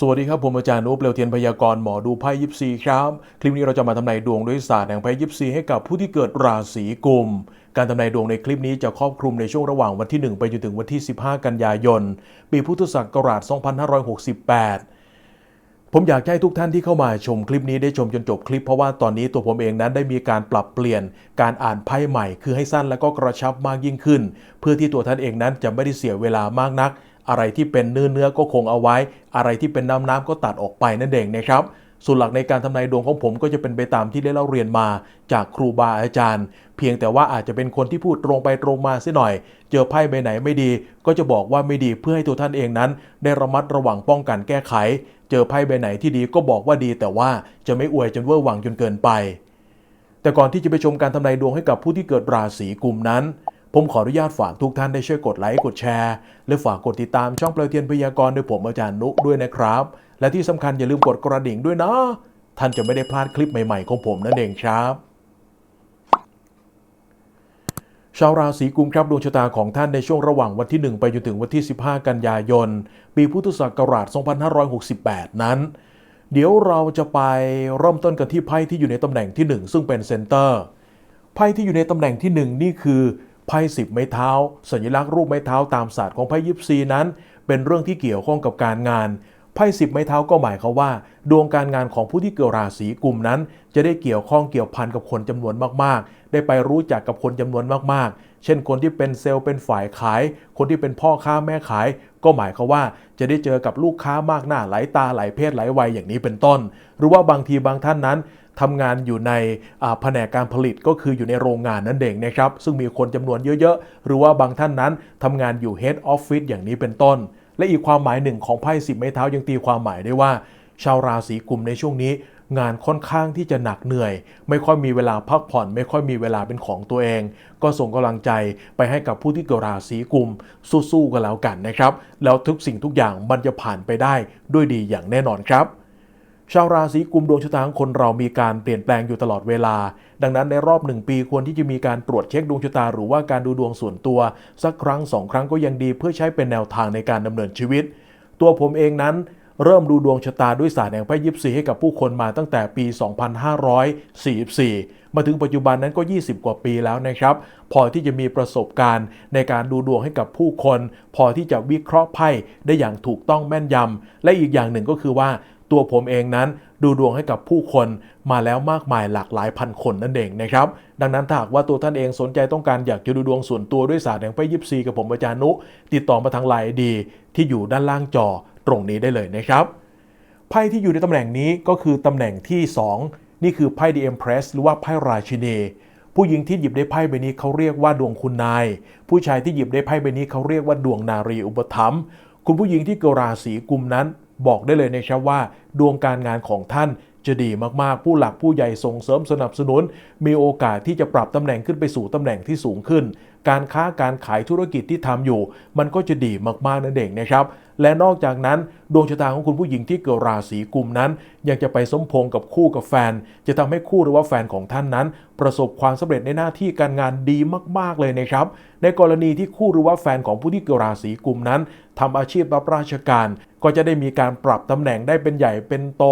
สวัสดีครับ ผมอาจารย์นุ๊ปเปลวเทียนพยากรณ์หมอดูไพ่ยิปซีครับ คลิปนี้เราจะมาทำนายดวงด้วยศาสตร์แห่งไพ่ยิปซีให้กับผู้ที่เกิดราศีกุม การทำนายดวงในคลิปนี้จะครอบคลุมในช่วงระหว่างวันที่ 1 ไปจนถึงวันที่ 15 กันยายน ปีพุทธศักราช 2568ผมอยากให้ทุกท่านที่เข้ามาชมคลิปนี้ได้ชมจนจบคลิปเพราะว่าตอนนี้ตัวผมเองนั้นได้มีการปรับเปลี่ยนการอ่านไพ่ใหม่ คือให้สั้นและก็กระชับมากยิ่งขึ้น เพื่อที่ตัวท่านเองนั้นจะไม่ได้เสียเวลามากนัก อะไรที่เป็นเนื้อเนื้อก็คงเอาไว้ อะไรที่เป็นน้ำน้ำก็ตัดออกไปนั่นเองนะครับส่วนหลักในการทำนายดวงของผมก็จะเป็นไปตามที่ได้เล่าเรียนมาจากครูบาอาจารย์ เพียงแต่ว่าอาจจะเป็นคนที่พูดตรงไปตรงมาเสิหน่อย เจอไพ่ใบไหนไม่ดี ก็จะบอกว่าไม่ดีเพื่อให้ตัวท่านเองนั้น ได้ระมัดระวังป้องกันแก้ไข เจอไพ่ใบไหนที่ดีก็บอกว่าดี แต่ว่าจะไม่อวยจนเวอร์หวังจนเกินไป แต่ก่อนที่จะไปชมการทำนายดวงให้กับผู้ที่เกิดราศีกุมนั้น ผมขออนุญาตฝากทุกท่านได้ช่วยกดไลค์กดแชร์และฝากกดติดตามช่องเปลวเทียนพยากรณ์โดยผมอาจารย์นุด้วยนะครับ และที่สำคัญอย่าลืมกดกระดิ่งด้วยนะ ท่านจะไม่ได้พลาดคลิปใหม่ๆของผมนั่นเองครับชาวราศีกุมครับดวงชะตาของท่านในช่วงระหว่างวันที่ 1 ไปจนถึงวันที่ 15 กันยายน ปีพุทธศักราช 2568 นั้น เดี๋ยวเราจะไปเริ่มต้นกันที่ไพ่ที่อยู่ในตำแหน่งที่ 1 ซึ่งเป็นเซนเตอร์ไพ่ที่อยู่ในตำแหน่งที่ 1 นี่คือ ไพ่สิบไม้เท้า สัญลักษณ์รูปไม้เท้าตามศาสตร์ของไพ่ยิปซีนั้น เป็นเรื่องที่เกี่ยวข้องกับการงานไพ่สิบไม้เท้าก็หมายความว่า ดวงการงานของผู้ที่เกิดราศีกุมนั้น จะได้เกี่ยวข้องเกี่ยวพันกับคนจำนวนมากๆ ได้ไปรู้จักกับคนจำนวนมากๆ เช่นคนที่เป็นเซลล์เป็นฝ่ายขาย คนที่เป็นพ่อค้าแม่ขาย ก็หมายความว่าจะได้เจอกับลูกค้ามากหน้าหลายตาหลายเพศหลายวัยอย่างนี้เป็นต้น หรือว่าบางทีบางท่านนั้น ทำงานอยู่ในอ่าแผนกการผลิตก็คืออยู่ในโรงงานนั่นเองนะครับ ซึ่งมีคนจำนวนเยอะๆ หรือว่าบางท่านนั้นทำงานอยู่ Head Office อย่างนี้เป็นต้น และอีกความหมายหนึ่งของไพ่สิบไม้เท้ายังตีความหมายได้ว่า ชาวราศีกุมในช่วงนี้ งานค่อนข้างที่จะหนักเหนื่อย ไม่ค่อยมีเวลาพักผ่อน ไม่ค่อยมีเวลาเป็นของตัวเอง ก็ส่งกำลังใจไปให้กับผู้ที่เกิดราศีกุมสู้ๆกันแล้วกันนะครับ แล้วทุกสิ่งทุกอย่างมันจะผ่านไปได้ด้วยดีอย่างแน่นอนครับ ชาวราศีกุมดวงชะตาของคนเรามีการเปลี่ยนแปลงอยู่ตลอดเวลา ดังนั้นในรอบหนึ่งปีควรที่จะมีการตรวจเช็คดวงชะตาหรือว่าการดูดวงส่วนตัว สักครั้งสองครั้งก็ยังดีเพื่อใช้เป็นแนวทางในการดำเนินชีวิต ตัวผมเองนั้นเริ่มดูดวงชะตาด้วยศาสตร์แห่งไพ่ยิปซีให้กับผู้คนมาตั้งแต่ปี 2544 มาถึงปัจจุบันนั้นก็ 20 กว่าปีแล้วนะครับ พอที่จะมีประสบการณ์ในการดูดวงให้กับผู้คน พอที่จะวิเคราะห์ไพ่ได้อย่างถูกต้องแม่นยำ และอีกอย่างหนึ่งก็คือว่า ตัวผมเองนั้นดูดวงให้กับผู้คนมาแล้วมากมายหลากหลายพันคนนั่นเองนะครับ ดังนั้นถ้าหากว่าตัวท่านเองสนใจต้องการอยากจะดูดวงส่วนตัวด้วยศาสตร์แห่งไพ่ยิปซีกับผมอาจารย์นุ ติดต่อมาทางไลน์ดีที่อยู่ด้านล่างจอตรงนี้ได้เลยนะครับไพ่ที่อยู่ในตำแหน่งนี้ก็คือตำแหน่งที่ 2 นี่คือไพ่ดีเอ็มเพรสหรือว่าไพ่ราชินีผู้หญิงที่หยิบได้ไพ่ใบนี้เขาเรียกว่าดวงคุณนาย ผู้ชายที่หยิบได้ไพ่ใบนี้เขาเรียกว่าดวงนารีอุปถัมภ์คุณผู้หญิงที่เกิดราศีกุมนั้น บอกได้เลยนะครับว่า ดวงการงานของท่านจะดีมากๆ ผู้หลักผู้ใหญ่ส่งเสริมสนับสนุน มีโอกาสที่จะปรับตำแหน่งขึ้นไปสู่ตำแหน่งที่สูงขึ้น การค้าการขายธุรกิจที่ทำอยู่ มันก็จะดีมากๆนั่นเองนะครับ และนอกจากนั้น ดวงชะตาของคุณผู้หญิงที่เกิดราศีกุมนั้น ยังจะไปสมพงกับคู่กับแฟน จะทำให้คู่หรือว่าแฟนของท่านนั้น ประสบความสำเร็จในหน้าที่การงานดีมาก ๆเลยนะครับ ในกรณีที่คู่หรือว่าแฟนของผู้ที่เกิดราศีกุมนั้นทำอาชีพรับราชการ ก็จะได้มีการปรับตำแหน่งได้เป็นใหญ่เป็นโต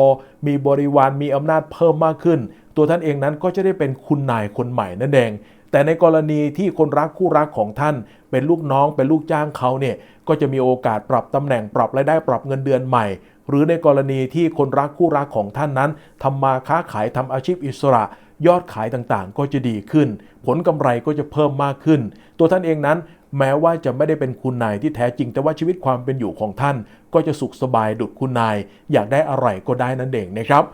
มีบริวารมีอำนาจเพิ่มมากขึ้น ตัวท่านเองนั้นก็จะได้เป็นคุณนายคนใหม่นั่นเองแต่ในกรณีที่คนรักคู่รักของท่าน เป็นลูกน้องเป็นลูกจ้างเขาเนี่ยก็จะมีโอกาสปรับตำแหน่งปรับรายได้ปรับเงินเดือนใหม่ หรือในกรณีที่คนรักคู่รักของท่านนั้นทำมาค้าขายทำอาชีพอิสระ ยอดขายต่างๆ ก็จะดีขึ้น ผลกำไรก็จะเพิ่มมากขึ้น ตัวท่านเองนั้น แม้ว่าจะไม่ได้เป็นคุณนายที่แท้จริง แต่ว่าชีวิตความเป็นอยู่ของท่าน ก็จะสุขสบายดุจคุณนาย อยากได้อะไรก็ได้นั่นเองนะครับ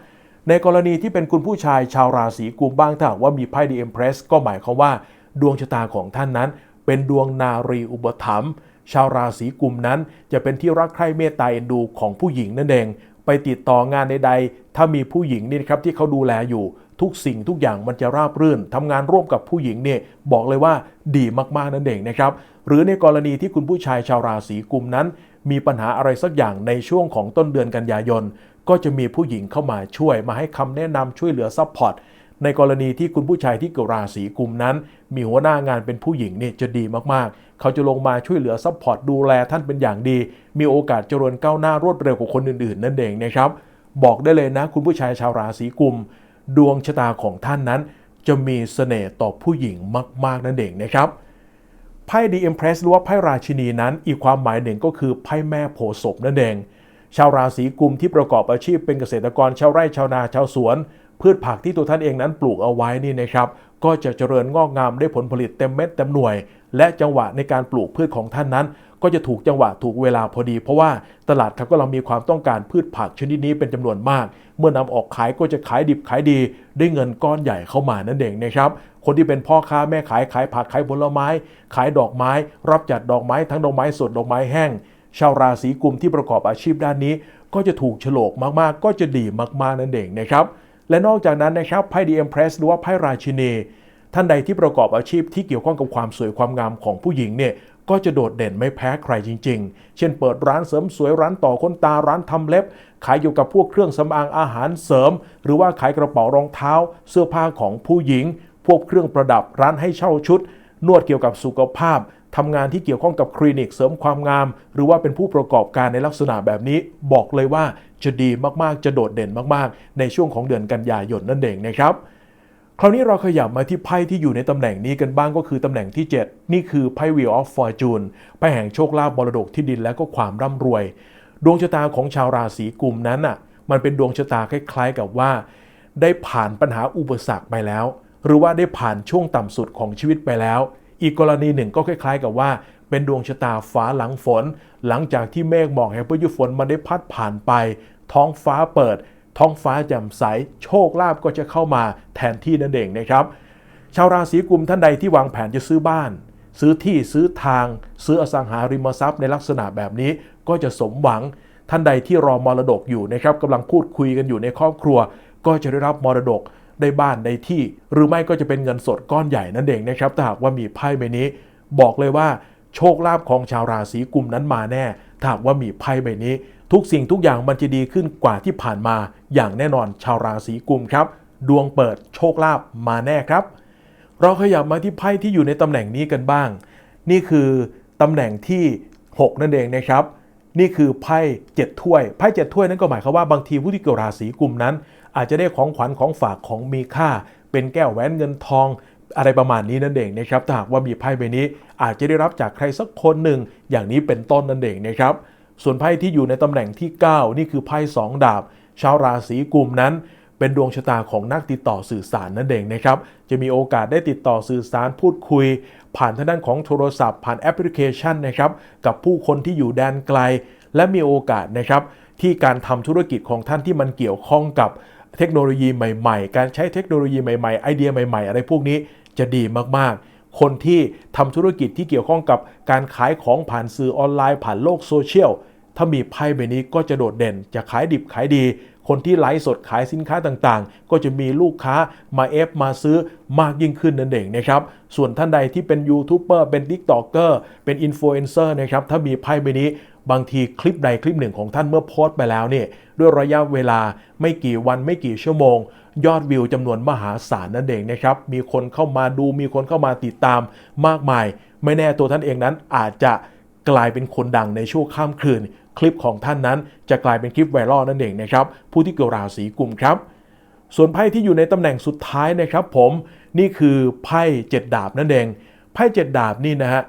ในกรณีที่เป็นคุณผู้ชายชาวราศีกุมบ้างถ้าหากว่ามีไพ่ดีเอ็มเพรสก็หมายความว่า ดวงชะตาของท่านนั้น เป็นดวงนารีอุปถัมภ์ชาวราศีกุมนั้นจะเป็นที่รักใคร่เมตตาเอ็นดูของผู้หญิงนั่นเอง ไปติดต่องานใดๆ ถ้ามีผู้หญิงนี่นะครับที่เขาดูแลอยู่ ทุกสิ่งทุกอย่างมันจะราบรื่นทำงานร่วมกับผู้หญิงเนี่ยบอกเลยว่าดีมากๆนั่นเองนะครับ หรือในกรณีที่คุณผู้ชายชาวราศีกุมนั้น มีปัญหาอะไรสักอย่างในช่วงของต้นเดือนกันยายน ก็จะมีผู้หญิงเข้ามาช่วย มาให้คำแนะนำช่วยเหลือซัพพอร์ตในกรณีที่คุณผู้ชายที่เกิดราศีกุมนั้น มีหัวหน้างานเป็นผู้หญิงเนี่ยจะดีมากๆ เขาจะลงมาช่วยเหลือซัพพอร์ตดูแลท่านเป็นอย่างดี มีโอกาสเจริญก้าวหน้ารวดเร็วกว่าคนอื่นๆ นั่นเองนะครับ บอกได้เลยนะ คุณผู้ชายชาวราศีกุม ดวงชะตาของท่านนั้น จะมีเสน่ห์ต่อผู้หญิงมาก ๆ นั่นเองนะครับไพ่ดีเอ็มเพรสหรือว่าไพ่ราชินีนั้น อีกความหมายหนึ่งก็คือไพ่แม่โพศพนั่นเอง ชาวราศีกุมที่ประกอบอาชีพเป็นเกษตรกรชาวไร่ชาวนาชาวสวน พืชผักที่ตัวท่านเองนั้นปลูกเอาไว้นี่นะครับ ก็จะเจริญงอกงามได้ผลผลิตเต็มเม็ดเต็มหน่วย และจังหวะในการปลูกพืชของท่านนั้น ก็จะถูกจังหวะถูกเวลาพอดี เพราะว่าตลาดครับก็เรามีความต้องการพืชผักชนิดนี้เป็นจำนวนมาก เมื่อนำออกขายก็จะขายดิบขายดี ได้เงินก้อนใหญ่เข้ามานั่นเองนะครับคนที่เป็นพ่อค้าแม่ขายขายผักขายผลไม้ ขายดอกไม้ รับจัดดอกไม้ทั้งดอกไม้สดดอกไม้แห้ง ชาวราศีกุมที่ประกอบอาชีพด้านนี้ ก็จะถูกโฉลกมากๆ ก็จะดีมากๆนั่นเองนะครับ และนอกจากนั้นนะครับไพ่ดีเอ็มเพรสหรือว่าไพ่ราชินีท่านใดที่ประกอบอาชีพที่เกี่ยวข้องกับความสวยความงามของผู้หญิงเนี่ยก็จะโดดเด่นไม่แพ้ใครจริง ๆ เช่นเปิดร้านเสริมสวยร้านต่อขนตาร้านทำเล็บ ขายเกี่กับพวกเครื่องสำอางอาหารเสริม หรือว่าขายกระเป๋ารองเท้า เสื้อผ้าของผู้หญิง พวกเครื่องประดับร้านให้เช่าชุด นวดเกี่ยวกับสุขภาพ ทำงานที่เกี่ยวข้องกับคลินิกเสริมความงาม หรือว่าเป็นผู้ประกอบการในลักษณะแบบนี้ บอกเลยว่าจะดีมากๆ จะโดดเด่นมากๆ ในช่วงของเดือนกันยายนนั่นเองนะครับคราวนี้เราขยับมาที่ไพ่ที่อยู่ในตำแหน่งนี้กันบ้างก็คือตำแหน่งที่ 7 นี่คือไพ่ Wheel of Fortune ไพ่แห่งโชคลาภมรดกที่ดินและก็ความร่ำรวย ดวงชะตาของชาวราศีกุมนั้นอะมันเป็นดวงชะตาคล้าย ๆ กับว่า ได้ผ่านปัญหาอุปสรรคไปแล้ว หรือว่าได้ผ่านช่วงต่ำสุดของชีวิตไปแล้ว อีกกรณีหนึ่งก็คล้าย ๆ กับว่าเป็นดวงชะตาฟ้าหลังฝน หลังจากที่เมฆหมอกแห่งพายุฝนมันได้พัดผ่านไป ท้องฟ้าเปิด ท้องฟ้าแจ่มใส โชคลาภก็จะเข้ามาแทนที่นั่นเองนะครับ ชาวราศีกุมท่านใดที่วางแผนจะซื้อบ้าน ซื้อที่ซื้อทาง ซื้ออสังหาริมทรัพย์ในลักษณะแบบนี้ก็จะสมหวัง ท่านใดที่รอมรดกอยู่นะครับกำลังพูดคุยกันอยู่ในครอบครัว ก็จะได้รับมรดก ได้บ้านในที่ หรือไม่ก็จะเป็นเงินสดก้อนใหญ่นั่นเองนะครับถ้าหากว่ามีไพ่ใบนี้ บอกเลยว่าโชคลาภของชาวราศีกุมนั้นมาแน่ถ้าหากว่ามีไพ่ใบนี้ ทุกสิ่งทุกอย่างมันจะดีขึ้นกว่าที่ผ่านมา อย่างแน่นอนชาวราศีกุมครับ ดวงเปิดโชคลาภมาแน่ครับ เราขยับมาที่ไพ่ที่อยู่ในตำแหน่งนี้กันบ้าง นี่คือตำแหน่งที่ 6 นั่นเองนะครับนี่คือไพ่เจ็ดถ้วย ไพ่เจ็ดถ้วยนั้นก็หมายความว่าบางทีผู้ที่เกิดราศีกุมนั้น อาจจะได้ของขวัญของฝากของมีค่า เป็นแก้วแหวนเงินทอง อะไรประมาณนี้นั่นเองนะครับถ้าหากว่ามีไพ่ใบนี้ อาจจะได้รับจากใครสักคนหนึ่ง อย่างนี้เป็นต้นนั่นเองนะครับ ส่วนไพ่ที่อยู่ในตำแหน่งที่ 9 นี่คือไพ่สองดาบ ชาวราศีกุมนั้นเป็นดวงชะตาของนักติดต่อสื่อสารนั่นเองนะครับ จะมีโอกาสได้ติดต่อสื่อสารพูดคุย ผ่านทางด้านของโทรศัพท์ ผ่านแอปพลิเคชันนะครับกับผู้คนที่อยู่แดนไกล และมีโอกาสนะครับที่การทำธุรกิจของท่านที่มันเกี่ยวข้องกับ เทคโนโลยีใหม่ ๆ การใช้เทคโนโลยีใหม่ๆ ไอเดียใหม่ ๆ อะไรพวกนี้จะดีมากๆ คนที่ทำธุรกิจที่เกี่ยวข้องกับการขายของผ่านสื่อออนไลน์ ผ่านโลกโซเชียลถ้ามีไพ่ใบนี้ก็จะโดดเด่น จะขายดิบขายดี คนที่ไลฟ์สดขายสินค้าต่างๆ ก็จะมีลูกค้ามาเอฟมาซื้อมากยิ่งขึ้นนั่นเองนะครับ ส่วนท่านใดที่เป็นยูทูบเบอร์เป็นทิกตอกเกอร์เป็นอินฟลูเอนเซอร์นะครับ ถ้ามีไพ่ใบนี้ บางทีคลิปใดคลิปหนึ่งของท่านเมื่อโพสต์ไปแล้วเนี่ยด้วยระยะเวลาไม่กี่วันไม่กี่ชั่วโมง ยอดวิวจำนวนมหาศาลนั่นเองนะครับ มีคนเข้ามาดูมีคนเข้ามาติดตามมากมาย ไม่แน่ตัวท่านเองนั้นอาจจะกลายเป็นคนดังในช่วงข้ามคืน คลิปของท่านนั้นจะกลายเป็นคลิปไวรัลนั่นเองนะครับ ผู้ที่เกิดราศีกุมครับ ส่วนไพ่ที่อยู่ในตำแหน่งสุดท้ายนะครับ ผมนี่คือไพ่เจ็ดดาบนั่นเองไพ่เจ็ดดาบนี่นะฮะ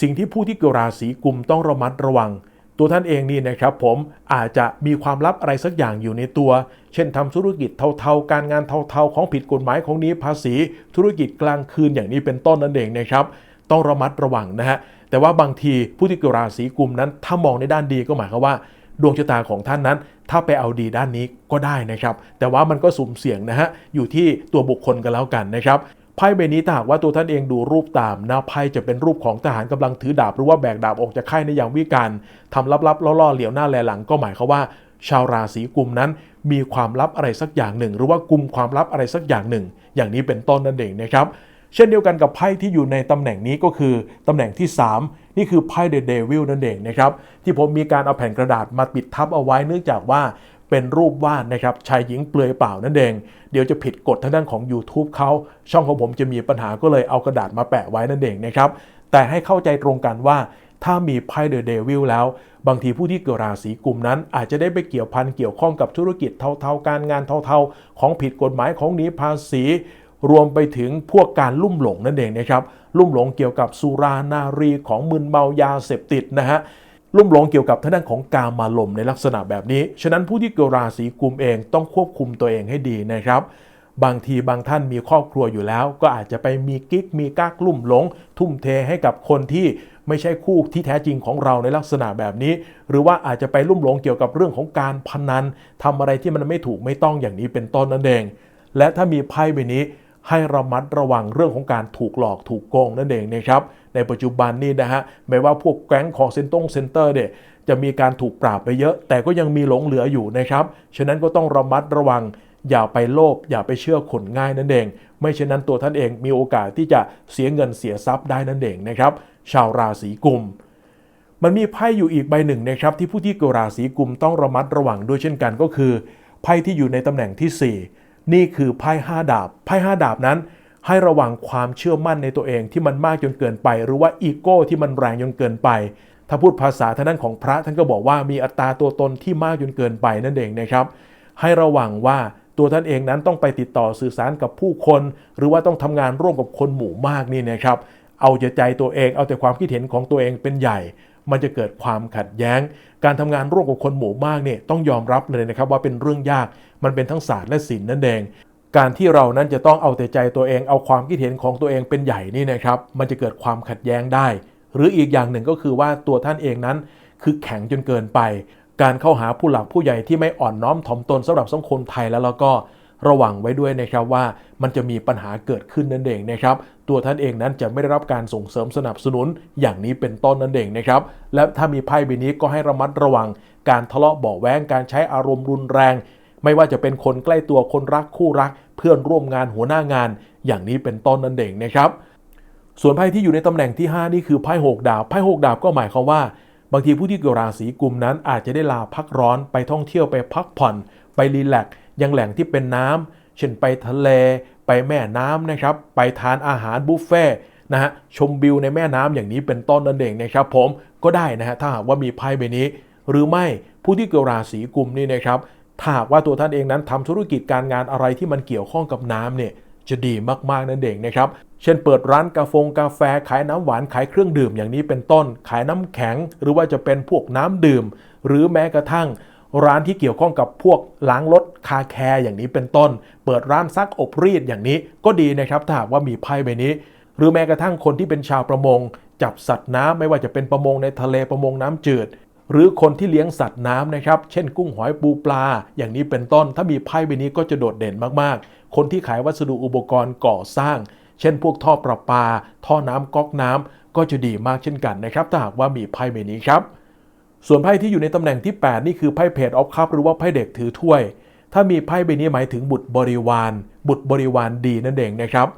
สิ่งที่ผู้ที่เกิดราศีกุมต้องระมัดระวัง ตัวท่านเองนี่นะครับผมอาจจะมีความลับอะไรสักอย่างอยู่ในตัว เช่นทำธุรกิจเทาๆ การงานเทาๆ ของผิดกฎหมายของนี้ภาษี ธุรกิจกลางคืนอย่างนี้เป็นต้นนั่นเองนะครับ ต้องระมัดระวังนะฮะแต่ว่าบางทีผู้ที่เกิดราศีกุมนั้น ถ้ามองในด้านดีก็หมายความว่าดวงชะตาของท่านนั้น ถ้าไปเอาดีด้านนี้ก็ได้นะครับ แต่ว่ามันก็สุ่มเสี่ยงนะฮะอยู่ที่ตัวบุคคลกันแล้วกันนะครับ ไพ่ใบนี้ถ้าหากว่าตัวท่านเองดูรูปตามหน้าไพ่จะเป็นรูปของทหารกำลังถือดาบหรือว่าแบกดาบออกจากค่ายในอย่างวิการทำลับๆล่อๆเหลียวหน้าแลหลังก็หมายความว่า ชาวราศีกุมนั้น มีความลับอะไรสักอย่างหนึ่ง หรือว่ากุมความลับอะไรสักอย่างหนึ่ง อย่างนี้เป็นต้นนั่นเองนะครับเช่นเดียวกันกับไพ่ที่อยู่ในตำแหน่งนี้ก็คือตำแหน่งที่ 3 นี่คือไพ่เดอะเดวิลนั่นเองนะครับที่ผมมีการเอาแผ่นกระดาษมาปิดทับเอาไว้เนื่องจากว่า เป็นรูปวาดนะครับชายหญิงเปลือยเปล่านั่นเอง เดี๋ยวจะผิดกฎทางด้านของ YouTube เขาช่องของผมจะมีปัญหาก็เลยเอากระดาษมาแปะไว้นั่นเองนะครับแต่ให้เข้าใจตรงกันว่าถ้ามีไพ่เดอะเดวิลแล้ว บางทีผู้ที่เกิดราศีกลุ่มนั้น อาจจะได้ไปเกี่ยวพันเกี่ยวข้องกับธุรกิจเทาๆ การงานเทาๆ ของผิดกฎหมายของหนีภาษี รวมไปถึงพวกการลุ่มหลงนั่นเองนะครับ ลุ่มหลงเกี่ยวกับสุรานารีของมึนเมายาเสพติดนะฮะ ลุ่มหลงเกี่ยวกับทางด้านของการมาลมในลักษณะแบบนี้ ฉะนั้นผู้ที่เกิดราศีกุมเองต้องควบคุมตัวเองให้ดีนะครับ บางทีบางท่านมีครอบครัวอยู่แล้ว ก็อาจจะไปมีกิ๊กมีก้ากลุ่มหลง ทุ่มเทให้กับคนที่ไม่ใช่คู่ที่แท้จริงของเราในลักษณะแบบนี้ หรือว่าอาจจะไปลุ่มหลงเกี่ยวกับเรื่องของการพนันทำอะไรที่มันไม่ถูกไม่ต้องอย่างนี้เป็นต้นนั่นเอง และถ้ามีไพ่ใบนี้ ให้ระมัดระวังเรื่องของการถูกหลอกถูกโกงนั่นเองนะครับ ในปัจจุบันนี้นะฮะไม่ว่าพวกแก๊งของเซ็นตงเซ็นเตอร์เนี่ยจะมีการถูกปราบไปเยอะ แต่ก็ยังมีหลงเหลืออยู่นะครับ ฉะนั้นก็ต้องระมัดระวัง อย่าไปโลภอย่าไปเชื่อคนง่ายนั่นเอง ไม่เช่นนั้นตัวท่านเองมีโอกาสที่จะเสียเงินเสียทรัพย์ได้นั่นเองนะครับ ชาวราศีกุมมันมีไพ่อยู่อีกใบหนึ่งนะครับ ที่ผู้ที่เกิดราศีกุมต้องระมัดระวังด้วยเช่นกันก็คือ ไพ่ที่อยู่ในตำแหน่งที่ 4 นี่คือไพ่ห้าดาบ ไพ่ห้าดาบนั้น ให้ระวังความเชื่อมั่นในตัวเองที่มันมากจนเกินไป หรือว่าอีโก้ที่มันแรงจนเกินไป ถ้าพูดภาษาทางด้านของพระท่านก็บอกว่ามีอัตราตัวตนที่มากจนเกินไปนั่นเองนะครับ ให้ระวังว่าตัวท่านเองนั้นต้องไปติดต่อสื่อสารกับผู้คน หรือว่าต้องทำงานร่วมกับคนหมู่มากนี่นะครับ เอาแต่ใจตัวเองเอาแต่ความคิดเห็นของตัวเองเป็นใหญ่ มันจะเกิดความขัดแย้ง การทำงานร่วมกับคนหมู่มากเนี่ยต้องยอมรับเลยนะครับว่าเป็นเรื่องยากมันเป็นทั้งศาสตร์และศิลป์นั่นเองการที่เรานั้นจะต้องเอาแต่ใจตัวเองเอาความคิดเห็นของตัวเองเป็นใหญ่นี่นะครับ มันจะเกิดความขัดแย้งได้ หรืออีกอย่างหนึ่งก็คือว่าตัวท่านเองนั้น คือแข็งจนเกินไป การเข้าหาผู้หลักผู้ใหญ่ที่ไม่อ่อนน้อมถ่อมตนสำหรับสังคมไทยแล้วแล้วก็ ระวังไว้ด้วยนะครับว่ามันจะมีปัญหาเกิดขึ้นนั่นเองนะครับตัวท่านเองนั้นจะไม่ได้รับการส่งเสริมสนับสนุนอย่างนี้เป็นต้นนั่นเองนะครับและถ้ามีไพ่ใบนี้ก็ให้ระมัดระวัง การทะเลาะเบาแวงการใช้อารมณ์รุนแรง ไม่ว่าจะเป็นคนใกล้ตัวคนรักคู่รัก เพื่อนร่วมงานหัวหน้างาน อย่างนี้เป็นต้นนั่นเองนะครับส่วนไพ่ที่อยู่ในตำแหน่งที่ 5 นี่คือไพ่หกดาบไพ่หกดาบก็หมายความว่า บางทีผู้ที่เกิดราศีกุมนั้นอาจจะได้ลาพักร้อนไปท่องเที่ยวไปพักผ่อน ไปรีแลกซ์ ยังแหล่งที่เป็นน้ำเช่นไปทะเล ไปแม่น้ำนะครับ ไปทานอาหารบุฟเฟ่ต์นะฮะชมวิวในแม่น้ำอย่างนี้เป็นต้นนั่นเองนะครับผมก็ได้นะฮะถ้าหากว่ามีไพ่ใบนี้ หรือไม่ผู้ที่เกิดราศีกุมนี่นะครับถ้าหากว่าตัวท่านเองนั้นทำธุรกิจการงานอะไรที่มันเกี่ยวข้องกับน้ำเนี่ยจะดีมากๆนั่นเองนะครับ เช่นเปิดร้านกาแฟกาแฟขายน้ำหวานขายเครื่องดื่มอย่างนี้เป็นต้น ขายน้ำแข็ง หรือว่าจะเป็นพวกน้ำดื่ม หรือแม้กระทั่ง ร้านที่เกี่ยวข้องกับพวกล้างรถคาแคร์อย่างนี้เป็นต้น เปิดร้านซักอบรีดอย่างนี้ก็ดีนะครับถ้าหากว่ามีไพ่ใบนี้ หรือแม้กระทั่งคนที่เป็นชาวประมง จับสัตว์น้ำไม่ว่าจะเป็นประมงในทะเลประมงน้ำจืด หรือคนที่เลี้ยงสัตว์น้ำนะครับ เช่นกุ้งหอยปูปลา อย่างนี้เป็นต้น ถ้ามีไพ่ใบนี้ก็จะโดดเด่นมากๆ คนที่ขายวัสดุอุปกรณ์ก่อสร้าง เช่น พวกท่อประปา ท่อน้ำก๊อกน้ำก็จะดีมากเช่นกันนะครับ ถ้าหากว่ามีไพ่ใบนี้ครับ ส่วนไพ่ที่อยู่ในตำแหน่งที่ 8 นี่คือไพ่เพจออฟคัพหรือว่าไพ่เด็กถือถ้วย ถ้ามีไพ่ใบนี้หมายถึงบุตรบริวาร บุตรบริวารดีนั่นเองนะครับ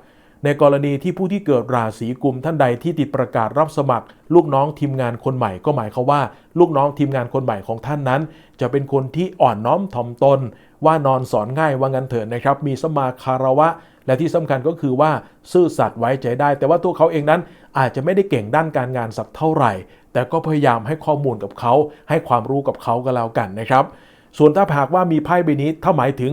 ในกรณีที่ผู้ที่เกิดราศีกุมท่านใดที่ติดประกาศรับสมัคร ลูกน้องทีมงานคนใหม่ก็หมายความว่า ลูกน้องทีมงานคนใหม่ของท่านนั้น จะเป็นคนที่อ่อนน้อมถ่อมตน ว่านอนสอนง่ายว่างันเถิดนะครับ มีสมาคารวะและที่สำคัญก็คือว่าซื่อสัตย์ไว้ใจได้ แต่ว่าตัวเขาเองนั้นอาจจะไม่ได้เก่งด้านการงานสักเท่าไหร่ แต่ก็พยายามให้ข้อมูลกับเขาให้ความรู้กับเขาก็แล้วกันนะครับ ส่วนถ้าหากว่ามีไพ่ใบนี้ถ้าหมายถึง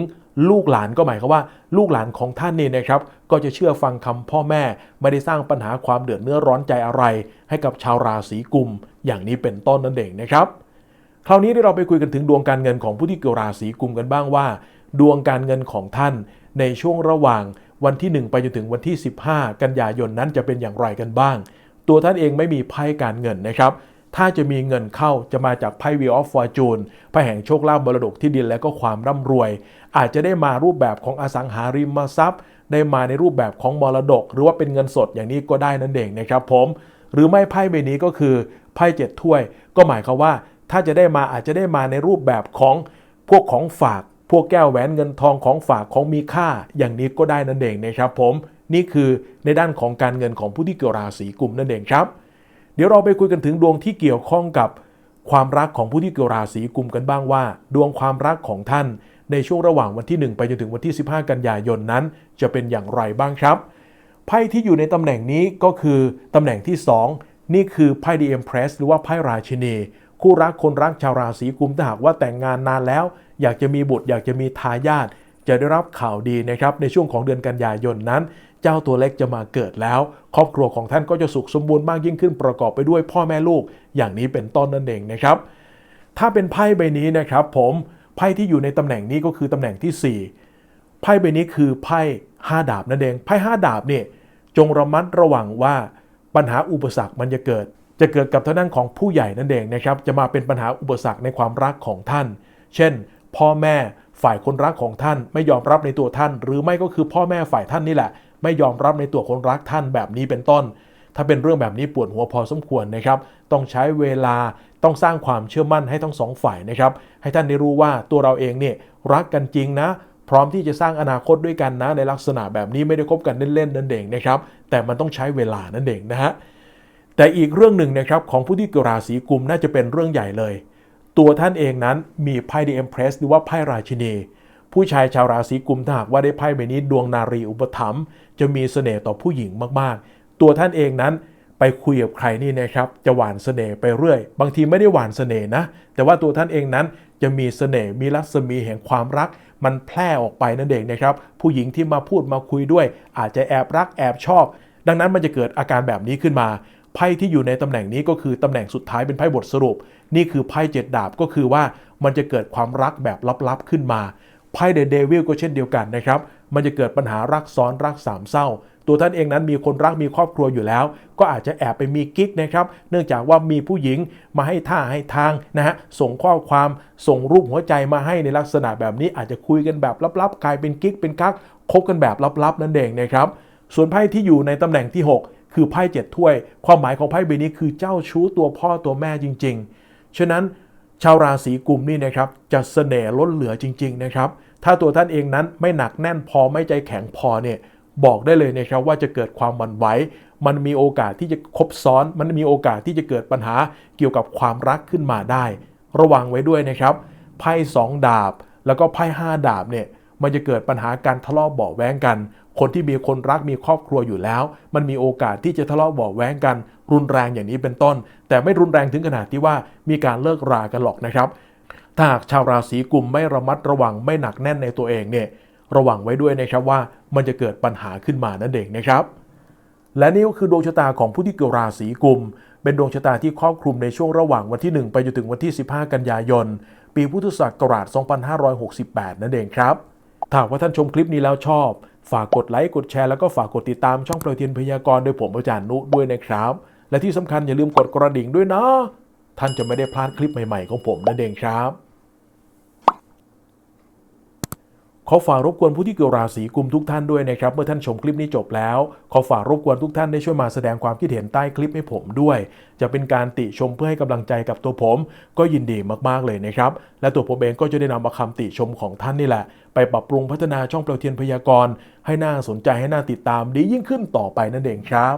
ลูกหลานก็หมายความว่า ลูกหลานของท่านนี่นะครับ ก็จะเชื่อฟังคำพ่อแม่ ไม่ได้สร้างปัญหาความเดือดเนื้อร้อนใจอะไร ให้กับชาวราศีกุม อย่างนี้เป็นต้นนั่นเองนะครับ คราวนี้เราไปคุยกันถึงดวงการเงินของผู้ที่เกิดราศีกุมกันบ้างว่า ดวงการเงินของท่านในช่วงระหว่างวันที่ 1 ไปจนถึงวันที่ 15 กันยายนนั้นจะเป็นอย่างไรกันบ้าง ตัวท่านเองไม่มีไพ่การเงินนะครับ ถ้าจะมีเงินเข้าจะมาจากไพ่ Wheel of Fortune ไพ่แห่งโชคลาภมรดกที่ดินและก็ความร่ำรวย อาจจะได้มารูปแบบของอสังหาริมทรัพย์ ได้มาในรูปแบบของมรดก หรือว่าเป็นเงินสดอย่างนี้ก็ได้นั่นเองนะครับผมหรือไม่ไพ่ใบนี้ก็คือไพ่เจ็ดถ้วย ก็หมายความว่า ถ้าจะได้มาอาจจะได้มาในรูปแบบของพวกของฝาก พวกแก้วแหวนเงินทองของฝากของมีค่า อย่างนี้ก็ได้นั่นเองนะครับผม นี่คือในด้านของการเงินของผู้ที่เกิดราศีกุมนั่นเองครับ เดี๋ยวเราไปคุยกันถึงดวงที่เกี่ยวข้องกับความรักของผู้ที่เกิดราศีกุมกันบ้างว่า ดวงความรักของท่าน ในช่วงระหว่างวันที่ 1 ไปจนถึงวันที่ 15 กันยายนนั้น จะเป็นอย่างไรบ้างครับไพ่ที่อยู่ในตำแหน่งนี้ก็คือตำแหน่งที่ 2 นี่คือไพ่ดีเอ็มเพรสหรือว่าไพ่ราชินี คู่รักคนรักชาวราศีกุมถ้าหากว่าแต่งงานนานแล้ว อยากจะมีบุตรอยากจะมีทายาทจะได้รับข่าวดีนะครับในช่วงของเดือนกันยายนนั้น เจ้าตัวเล็กจะมาเกิดแล้ว ครอบครัวของท่านก็จะสุขสมบูรณ์มากยิ่งขึ้นประกอบไปด้วยพ่อแม่ลูก อย่างนี้เป็นต้นนั่นเองนะครับ ถ้าเป็นไพ่ใบนี้นะครับผมไพ่ที่อยู่ในตำแหน่งนี้ก็คือตำแหน่งที่ 4 ไพ่ใบนี้คือไพ่ห้าดาบนั่นเองไพ่ห้าดาบเนี่ยจงระมัดระวังว่าปัญหาอุปสรรคมันจะเกิด จะเกิดกับท่างด้นของผู้ใหญ่นั่นเองนะครับ จะมาเป็นปัญหาอุปสรรคในความรักของท่าน เช่น พ่อแม่ฝ่ายคนรักของท่านไม่ยอมรับในตัวท่าน หรือไม่ก็คือพ่อแม่ฝ่ายท่านนี่แหละ ไม่ยอมรับในตัวคนรักท่านแบบนี้เป็นต้น ถ้าเป็นเรื่องแบบนี้ปวดหัวพอสมควรนะครับ ต้องใช้เวลาต้องสร้างความเชื่อมั่นให้ทั้งสองฝ่ายนะครับ ให้ท่านได้รู้ว่าตัวเราเองเนี่ยรักกันจริงนะ พร้อมที่จะสร้างอนาคตด้วยกันนะ ในลักษณะแบบนี้ไม่ได้คบกันเล่นๆนั่นเองนะครับ แต่มันต้องใช้เวลานั่นเองนะฮะแต่อีกเรื่องหนึ่งนะครับของผู้ที่เกิดราศีกุมน่าจะเป็นเรื่องใหญ่เลย ตัวท่านเองนั้นมีไพ่ดีเอ็มเพรสหรือว่าไพ่ราชินี ผู้ชายชาวราศีกุมถ้าหากว่าได้ไพ่ใบนี้ดวงนารีอุปถัมภ์จะมีเสน่ห์ต่อผู้หญิงมากๆ ตัวท่านเองนั้นไปคุยกับใครนี่นะครับจะหวานเสน่ห์ไปเรื่อย บางทีไม่ได้หวานเสน่ห์นะ แต่ว่าตัวท่านเองนั้นจะมีเสน่ห์มีรัศมีแห่งความรัก มันแพร่ออกไปนั่นเองนะครับ ผู้หญิงที่มาพูดมาคุยด้วย อาจจะแอบรักแอบชอบ ดังนั้นมันจะเกิดอาการแบบนี้ขึ้นมาไพ่ที่อยู่ในตำแหน่งนี้ก็คือตำแหน่งสุดท้ายเป็นไพ่บทสรุป นี่คือไพ่เจ็ดดาบก็คือว่ามันจะเกิดความรักแบบลับๆขึ้นมา ไพ่เดอะเดวิลก็เช่นเดียวกันนะครับ มันจะเกิดปัญหารักซ้อนรักสามเศร้า ตัวท่านเองนั้นมีคนรักมีครอบครัวอยู่แล้ว ก็อาจจะแอบไปมีกิ๊กนะครับ เนื่องจากว่ามีผู้หญิงมาให้ท่าให้ทางนะฮะ ส่งข้อความส่งรูปหัวใจมาให้ในลักษณะแบบนี้อาจจะคุยกันแบบลับๆกลายเป็นกิ๊กเป็นกักคบกันแบบลับๆนั่นเองนะครับ ส่วนไพ่ที่อยู่ในตำแหน่งที่ 6 คือไพ่เจ็ดถ้วย ความหมายของไพ่ใบนี้คือเจ้าชู้ตัวพ่อตัวแม่จริง ๆ ฉะนั้น ชาวราศีกุมนี่นะครับจะเสน่ห์ล้นเหลือจริง ๆ นะครับ ถ้าตัวท่านเองนั้นไม่หนักแน่นพอไม่ใจแข็งพอเนี่ยบอกได้เลยนะครับว่าจะเกิดความหวั่นไหว มันมีโอกาสที่จะคบซ้อน มันมีโอกาสที่จะเกิดปัญหาเกี่ยวกับความรักขึ้นมาได้ ระวังไว้ด้วยนะครับไพ่สองดาบ แล้วก็ไพ่ห้าดาบเนี่ยมันจะเกิดปัญหาการทะเลาะเบาแว้งกัน คนที่มีคนรักมีครอบครัวอยู่แล้ว มันมีโอกาสที่จะทะเลาะเบาแว้งกัน รุนแรงอย่างนี้เป็นต้น แต่ไม่รุนแรงถึงขนาดที่ว่ามีการเลิกรากันหรอกนะครับ ถ้าหากชาวราศีกุมไม่ระมัดระวังไม่หนักแน่นในตัวเองเนี่ยระวังไว้ด้วยนะครับว่ามันจะเกิดปัญหาขึ้นมานั่นเองนะครับ และนี่ก็คือดวงชะตาของผู้ที่เกิดราศีกุม เป็นดวงชะตาที่ครอบคลุมในช่วงระหว่างวันที่ 1 ไปจนถึงวันที่ 15 กันยายน ปีพุทธศักราช 2568 นั่นเองครับถ้าว่าท่านชมคลิปนี้แล้วชอบ ฝากกดไลค์กดแชร์แล้วก็ฝากกดติดตามช่องเปลวเทียนพยากรณ์โดยผมอาจารย์นุด้วยนะครับ และที่สำคัญอย่าลืมกดกระดิ่งด้วยนะ ท่านจะไม่ได้พลาดคลิปใหม่ๆของผมนั่นเองครับ ขอฝากรบกวนผู้ที่เกิดราศีกุมทุกท่านด้วยนะครับ เมื่อท่านชมคลิปนี้จบแล้ว ขอฝากรบกวนทุกท่านได้ช่วยมาแสดงความคิดเห็นใต้คลิปให้ผมด้วย จะเป็นการติชมเพื่อให้กำลังใจกับตัวผม ก็ยินดีมากๆเลยนะครับ และตัวผมเองก็จะได้นำเอาคำติชมของท่านนี่แหละ ไปปรับปรุงพัฒนาช่องเปลวเทียนพยากรณ์ให้น่าสนใจให้น่าติดตามดียิ่งขึ้นต่อไปนั่นเองครับ